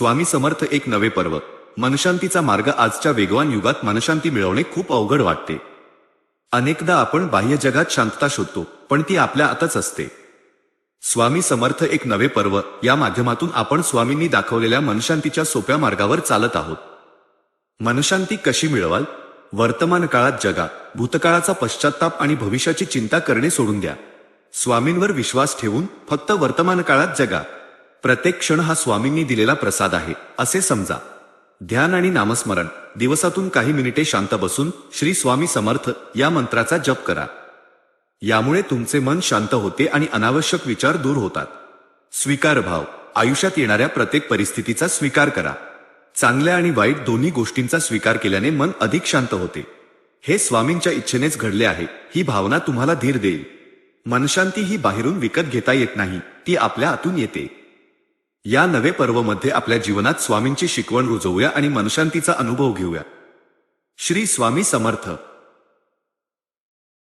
स्वामी समर्थ एक नवे पर्व. मनशांतीचा मार्ग आजच्या वेगवान युगात मनशांती मिळवणे खूप अवघड वाटते. अनेकदा आपण बाह्य जगात शांतता शोधतो पण ती आपल्या आतच असते. स्वामी समर्थ एक नवे पर्व या माध्यमातून आपण स्वामींनी दाखवलेल्या मनशांतीच्या सोप्या मार्गावर चालत आहोत. मनशांती कशी मिळवाल? वर्तमान काळात जगा भूतकाळाचा पश्चाताप आणि भविष्याची चिंता करणे सोडून द्या. स्वामींवर विश्वास ठेवून फक्त वर्तमान काळात जगा. प्रत्येक क्षण हा स्वामींनी दिलेला प्रसाद आहे असे समजा. ध्यान आणि नामस्मरण. दिवसातून काही मिनिटे शांत बसून श्री स्वामी समर्थ या मंत्राचा जप करा. यामुळे तुमचे मन शांत होते आणि अनावश्यक विचार दूर होतात. स्वीकार भाव. आयुष्यात येणाऱ्या प्रत्येक परिस्थितीचा स्वीकार करा. चांगल्या आणि वाईट दोन्ही गोष्टींचा स्वीकार केल्याने मन अधिक शांत होते. हे स्वामींच्या इच्छेनेच घडले आहे ही भावना तुम्हाला धीर देईल. मनशांती ही बाहेरून विकत घेता येत नाही ती आपल्या आतून येते. या नवे पर्वमध्ये आपल्या जीवनात स्वामींची शिकवण रुजवूया आणि मनशांतीचा अनुभव घेऊया. श्री स्वामी समर्थ.